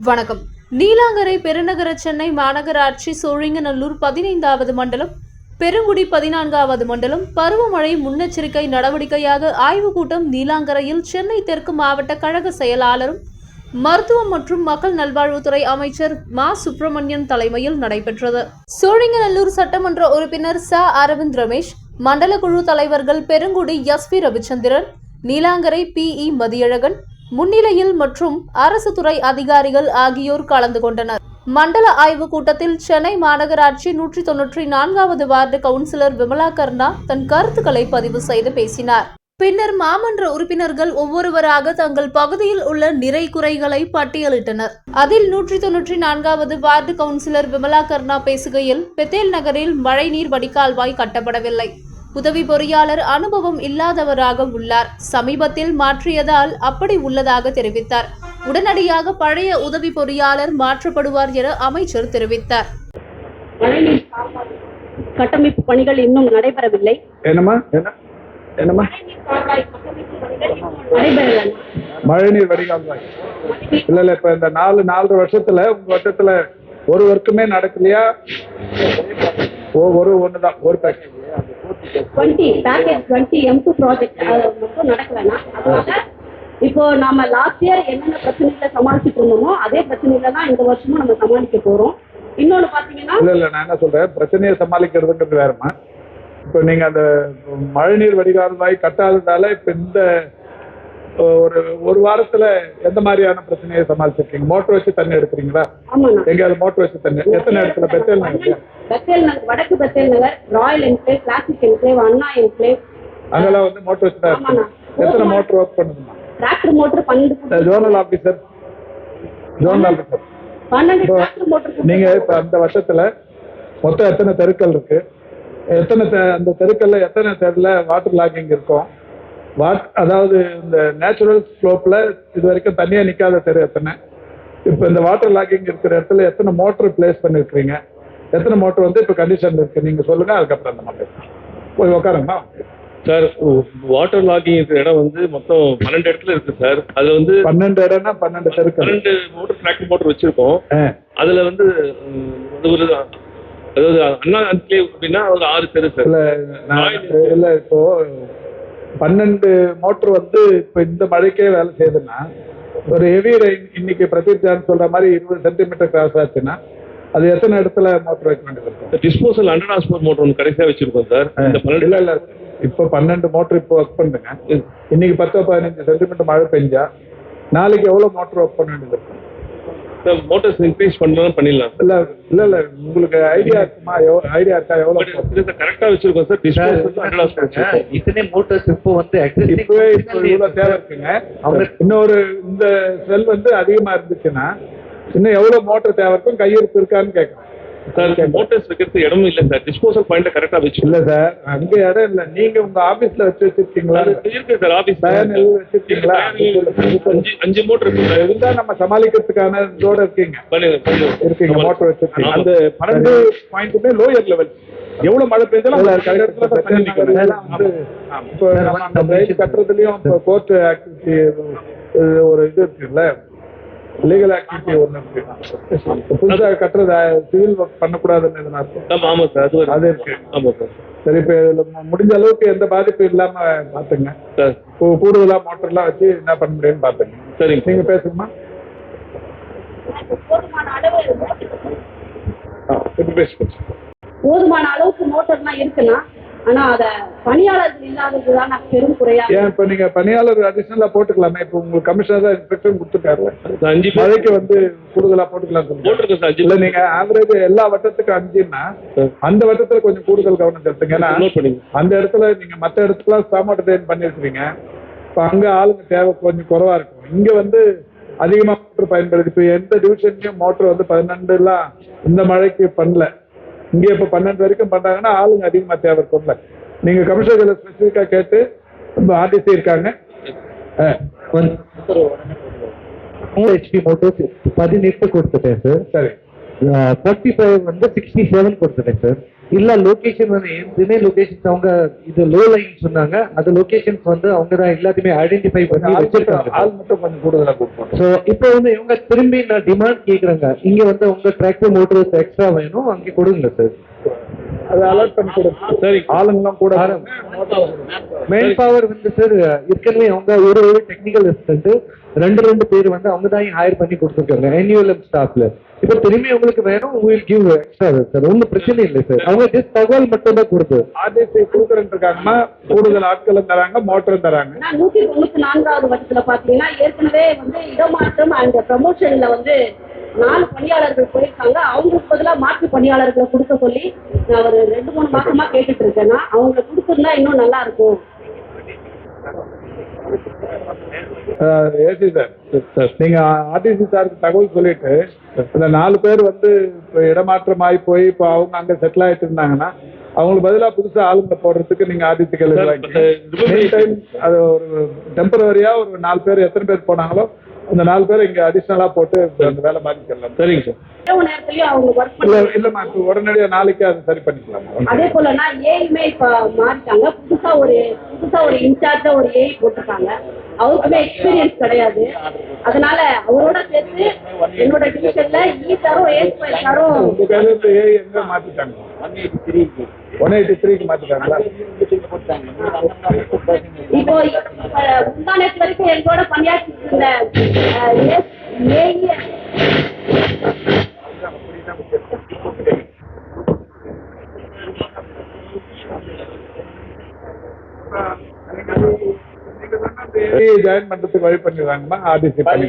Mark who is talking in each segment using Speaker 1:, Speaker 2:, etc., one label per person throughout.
Speaker 1: வணக்கம். நீலாங்கரை பெருநகர சென்னை மாநகராட்சி சோழிங்கநல்லூர் பதினைந்தாவது மண்டலம் பெருங்குடி பதினான்காவது மண்டலம் பருவமழை முன்னெச்சரிக்கை நடவடிக்கையாக ஆய்வுக் கூட்டம் நீலாங்கரையில் சென்னை தெற்கு மாவட்ட கழக செயலாளரும் மருத்துவம் மற்றும் மக்கள் நல்வாழ்வுத்துறை அமைச்சர் மா. சுப்பிரமணியன் தலைமையில் நடைபெற்றது. சோழிங்கநல்லூர் சட்டமன்ற உறுப்பினர் ச. அரவிந்த் ரமேஷ் மண்டல குழு தலைவர்கள் Perungudi S. P Ravichandran Neelankarai P. E. Mathiyazhagan முன்னிலையில் மற்றும் அரசு துறை அதிகாரிகள் ஆகியோர் கலந்து கொண்டனர். மண்டல ஆய்வு கூட்டத்தில் சென்னை மாநகராட்சி நூற்றி தொன்னூற்றி நான்காவது வார்டு கவுன்சிலர் விமலா கர்ணா தன் கருத்துக்களை பதிவு செய்து பேசினார். பின்னர் மாமன்ற உறுப்பினர்கள் ஒவ்வொருவராக தங்கள் பகுதியில் உள்ள நிறை குறைகளை பட்டியலிட்டனர். அதில் நூற்றி தொன்னூற்றி நான்காவது வார்டு கவுன்சிலர் விமலா கர்ணா பேசுகையில் பெத்தேல் நகரில் மழைநீர் வடிகால்வாய் கட்டப்படவில்லை. உதவி பொறியாளர் அனுபவம் இல்லாதவராக உள்ளார். சமீபத்தில் மாற்றியதால் அப்படி உள்ளதாக தெரிவித்தார். உடனடியாக பழைய உதவி பொறியாளர் மாற்றப்படுவார் என அமைச்சர் தெரிவித்தார்.
Speaker 2: கட்டமைப்பு பணிகள் இன்னும் நடைபெறவில்லை. மழைநீர்
Speaker 3: வடிகால்வாய். இல்ல இல்ல இப்ப இந்த நாலு நாலரை வருஷத்துல உங்க வருஷத்துல ஒரு ஒர்க்குமே நடக்கலையா ஒரு ஒண்ணுதான் ஒரு package
Speaker 2: twenty package twenty M two project மட்டும் நடக்கலைன்னா அதனால இப்போ நாம லாஸ்ட் இயர் என்னென்ன பிரச்சனைகளை சமாளிச்சுட்டு இருந்தோமோ அதே பிரச்சனைகளை தான் இந்த வருஷமும் நம்ம சமாளிக்க போறோம். இன்னொன்னு பாத்தீங்கன்னா
Speaker 3: இல்ல இல்ல நான் என்ன சொல்றேன்? பிரச்சனையை சமாளிக்கிறதுன்றது வேறமா இப்ப நீங்க அந்த மழைநீர் வடிகால்வாய் கட்டாததால இப்ப இந்த ஒரு ஒரு வாரத்துல எந்த மாதிரியான பிரச்சனையை சமாளிச்சிருக்கீங்க? மோட்டர் வச்சு தண்ணி எடுக்கிறீங்களா? எங்கேயாவது மோட்டர் வச்சு தண்ணி எத்தனை இடத்துல? பெத்தல்
Speaker 2: நகர் வடக்கு Bethel Nagar royal enclave classic enclave Anna enclave
Speaker 3: அங்கெல்லாம் வந்து மோட்டர் வச்சு தான் இருக்கு. எத்தனை மோட்டர் ஒர்க் பண்ணுதுமா
Speaker 2: டிராக்டர் மோட்டர் பன்னெண்டு
Speaker 3: ஜோனல் ஆபீசர் ஜோனல் ஆபீசர்.
Speaker 2: பன்னெண்டு டிராக்டர் மோட்டர்
Speaker 3: நீங்க இப்ப அந்த வருஷத்துல மொத்தம் எத்தனை தெருக்கள் இருக்கு? எத்தனை அந்த தெருக்கள்ல எத்தனை தெருல வாட்டர் லாகிங் இருக்கும்? வாட் அதாவது இந்த நேச்சுரல் ஸ்லோப்ல இது வரைக்கும் தனியா நிக்காத தெரு எத்தனை இப்ப இந்த வாட்டர் லாகிங் இருக்கிற இடத்துல எத்தனை மோட்டர் பிளேஸ் பண்ணிருக்கீங்க எத்தனை மோட்டர் வந்து இப்ப கண்டிஷன் இருக்கு நீங்க சொல்லுங்க அதுக்கப்புறம் அந்த மாதிரி போய் உட்காருங்கம்மா
Speaker 4: சார் வாட்டர் லாகிங் இருக்கிற இடம் வந்து மொத்தம் பன்னெண்டு இடத்துல இருக்கு சார் அதுல வந்து
Speaker 3: பன்னெண்டு இடம்னா பன்னெண்டு தெருக்கள்
Speaker 4: பன்னெண்டு மோட்டர் டிராக்டர் மோட்டர் வச்சிருக்கோம். அதுல வந்து அது ஒரு அதாவது அண்ணா அன்க்ளேவ் அப்படின்னா ஒரு ஆறு தெரு சார்
Speaker 3: இல்ல இப்போ பன்னெண்டு மோட்டர் வந்து இப்ப இந்த மழைக்கே வேலை செய்யுதுன்னா ஒரு ஹெவி ரெயின் இன்னைக்கு பிரதீப் சொல்ற மாதிரி இருபது சென்டிமீட்டர் கிராஸ் ஆச்சுன்னா அது எத்தனை இடத்துல மோட்டர் வைக்க வேண்டியது இருக்கும்?
Speaker 4: டிஸ்போசல் அண்டர் டிரான்ஸ்போர்ட் மோட்டர் ஒன்று கடைசியா வச்சிருக்கோம் சார். இந்த
Speaker 3: இல்ல இல்ல இப்போ பன்னெண்டு மோட்டர் இப்போ ஒர்க் பண்ணுங்க. இன்னைக்கு பத்தோ பதினஞ்சு சென்டிமீட்டர் மழை பெஞ்சா நாளைக்கு எவ்வளவு மோட்டர் ஒர்க் பண்ண வேண்டியது இருக்கும்?
Speaker 4: மோட்டர்ஸ் இன்க்ரீஸ் பண்ணலாம் பண்ணிடலாம்
Speaker 3: இல்ல இல்ல இல்ல. உங்களுக்கு ஐடியா இருக்குமா? ஐடியா இருக்கா? எவ்வளவு
Speaker 4: சார் கரெக்டா வச்சிருக்கோம் சார். டிரான்ஸ்போர்ட்
Speaker 5: இத்தனை மோட்டார்ஸ் இப்போ வந்து
Speaker 3: இப்பவே இப்போ இவ்வளவு தேவை இருக்குங்க. இன்னொரு இந்த செல் வந்து அதிகமா இருந்துச்சுன்னா இன்னும் எவ்வளவு மோட்டர் தேவை இருக்கும்? கையிருப்பு இருக்கான்னு கேட்கறேன்.
Speaker 4: சார் மோட்டர்ஸ் வைக்கிறது இடம் இல்ல சார். டிஸ்போசல் பாயிண்ட் கரெக்டா வச்சு
Speaker 3: இல்ல சார் அங்க இடம் இல்ல. நீங்க உங்க ஆபீஸ்ல வச்சு வச்சிருக்கீங்களா?
Speaker 4: இருக்கு சார் ஆபீஸ்
Speaker 3: வச்சிருக்கீங்களா?
Speaker 4: அஞ்சு அஞ்சு மோட்டர் இருக்கு சார்.
Speaker 3: இருந்தா நம்ம சமாளிக்கிறதுக்கான இதோட இருக்கீங்க. இருக்கீங்க மோட்டர் வச்சிருக்கீங்க. அந்த பன்னெண்டு பாயிண்ட்டுமே லோயர் லெவல் எவ்வளவு மழை பெய்தாலும் கட்டுறதுலயும் கோர்ட் ஆக்டிவிட்டி ஒரு இது இருக்குல்ல. லீகல் ஆக்டிவிட்டி ஒண்ணு இருக்கு. புதுசா கட்டுறது சிவில் ஒர்க் பண்ணக்கூடாதுன்னு எதுனா இருக்கும்
Speaker 4: சார் அது
Speaker 3: அது இருக்கு.
Speaker 4: ஆமா சார்.
Speaker 3: சரி இப்போ இதுல முடிஞ்ச அளவுக்கு எந்த பாதிப்பு இல்லாம பாத்துங்க.
Speaker 4: சார்.
Speaker 3: கூடுதலா மோட்டர்லாம் வச்சு என்ன பண்ண முடியும்னு பாத்துங்க.
Speaker 4: சரிங்க.
Speaker 3: நீங்க பேசுங்கம்மா.
Speaker 2: போதுமான அளவுக்கு மோட்டர்லாம் இருக்குன்னா ஆனா அத பணியாளர்கள் இல்லாதது தான் நான் பெரும் குறையா
Speaker 3: ஏன் இப்ப நீங்க பணியாளர் அடிஷனலா போட்டுக்கலாமே? இப்ப உங்களுக்கு கமிஷனர் தான் இன்ஸ்பெக்ஷன் கொடுத்துருக்காருல்ல
Speaker 4: சார், அஞ்சு
Speaker 3: மழைக்கு வந்து கூடுதலா போட்டுக்கலாம்
Speaker 4: போட்டிருக்கோம்
Speaker 3: இல்ல நீங்க ஆவரேஜ் எல்லா வட்டத்துக்கும் அஞ்சுன்னா. அந்த வட்டத்துல கொஞ்சம் கூடுதல் கவனம் செலுத்துங்க. ஏன்னா அந்த இடத்துல நீங்க மத்த இடத்துல ஸ்டாமோட்டர் ட்ரெயின் பண்ணிருக்கீங்க இப்ப அங்க ஆளுங்க தேவை கொஞ்சம் குறைவா இருக்கும். இங்க வந்து அதிகமா மோட்டர் பயன்படுது இப்ப எந்த டிவிஷன்லயும் மோட்டர் வந்து பன்னெண்டு எல்லாம் இந்த மழைக்கு பண்ணல. இங்கே இப்போ பன்னெண்டு வரைக்கும் பண்ணாங்கன்னா ஆளுங்க அதிகமாக தேவைப்படும்ல நீங்கள் கமிஷனர் இதில் ஸ்பெசிஃபிக்காக கேட்டு ஆர்டிசி இருக்காங்க.
Speaker 5: ஃபோர் ஹெச்பி மோட்டோ பதினெட்டு கொடுத்துட்டேன் சார்
Speaker 3: சரி.
Speaker 5: ஃபார்ட்டி ஃபைவ் வந்து சிக்ஸ்டி செவன் கொடுத்துட்டேன் சார் இல்ல லொகேஷன் வந்து எதுவுமே லொகேஷன்ஸ் அவங்க இது லோ லைன் சொன்னாங்க. அது லொகேஷன்ஸ் வந்து அவங்க தான் எல்லாத்தையுமே ஐடென்டிஃபை பண்ணி வச்சிருக்காங்க.
Speaker 3: ஆள் மட்டும் கொஞ்சம் கூடுதலா கூப்பிட்டு
Speaker 5: ஸோ இப்போ வந்து இவங்க திரும்பி நான் டிமாண்ட் கேக்குறாங்க. இங்க வந்து உங்க டிராக்டர் மோட்டர்ஸ் எக்ஸ்ட்ரா வேணும் அங்கே கொடுங்க சார்
Speaker 3: அதை அலர்ட் பண்ணி கொடுங்க
Speaker 4: சரி.
Speaker 3: ஆளுங்கெல்லாம் கூட.
Speaker 5: மெயின் பவர் வந்து சார் ஏற்கனவே அவங்க ஒரு ஒரு டெக்னிக்கல் அசிஸ்டன்ட் ரெண்டு ரெண்டு பேர் வந்து அவங்க தான் ஹையர் பண்ணி கொடுத்துருக்காங்க என்யூஎல்எம் ஸ்டாஃப்ல இப்போ திரும்பி உங்களுக்கு வேணும் வில் கிவ் எக்ஸ்ட்ரா சார் ஒன்றும் பிரச்சனை இல்லை சார் அவங்க ஜஸ்ட் தகவல் மட்டும் தான் கொடுத்து.
Speaker 3: ஆர்டிசி கொடுக்குறேன்னு இருக்காங்கன்னா கூடுதல் ஆட்களும் தராங்க மோட்டரும் தராங்க.
Speaker 2: நூத்தி தொண்ணூத்தி நான்காவது வருஷத்துல பாத்தீங்கன்னா ஏற்கனவே வந்து இடமாற்றம் அண்ட் ப்ரமோஷன்ல வந்து நாலு பணியாளர்கள் போயிருக்காங்க. அவங்களுக்கு பதிலா மாற்று பணியாளர்களை கொடுக்க சொல்லி நான் ஒரு ரெண்டு மூணு மாசமா கேட்டுட்டு இருக்கேன்னா அவங்க கொடுத்திருந்தா இன்னும் நல்லா இருக்கும்
Speaker 3: ஏசி சார் நீங்க ஆர்டிசி சாருக்கு தகவல் சொல்லிட்டு இந்த நாலு பேர் வந்து இடமாற்றம் ஆகி போய் இப்போ அவங்க அங்க செட்டில் ஆயிட்டு இருந்தாங்கன்னா அவங்களுக்கு பதிலா புதுசா ஆளுங்க போடுறதுக்கு நீங்க கேள்வி டைம் அது ஒரு டெம்பரவரியா ஒரு நாலு பேர் எத்தனை பேர் போனாங்களோ அந்த நாலு பேர் இங்க அடிஷ்னலா போட்டு அந்த வேலை மாத்திக்கலாம்.
Speaker 4: சரிங்க சார்.
Speaker 3: இல்ல இல்லம்மா இப்போ உடனடியா நாளைக்கு அதை சரி பண்ணிக்கலாம்
Speaker 2: அதே போலனா ஏயுமே இப்ப மாறிட்டாங்க புதுசா ஒரு புதுசா ஒரு இன்சார்ஜா ஒரு ஏஐ போட்டிருக்காங்க. அவருக்குமே எக்ஸ்பீரியன்ஸ் கிடையாது. அதனால அவரோட சேர்த்து என்னோட டிவிஷன்ல இ சாரும் ஏ
Speaker 3: இருந்து ஏ எங்க மாத்திட்டாங்க ஒன் எயிட்டி த்ரீக்கு மாத்திட்டாங்களா
Speaker 2: இப்போ அஹ், முந்தா நேத்து வரைக்கும் எங்களோட பணியாற்றிட்டு இருந்த ஏஇ
Speaker 3: ஜாயின் பண்றதுக்கு வழி பண்ணிடுறாங்கம்மா ஆர்டிசி பண்ணி.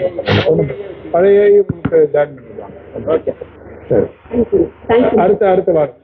Speaker 3: பழைய உங்களுக்கு ஜாயின் பண்ணிடுவாங்க. சரி.
Speaker 2: தேங்க்யூ தேங்க்யூ
Speaker 3: அடுத்த அடுத்த வாரம்.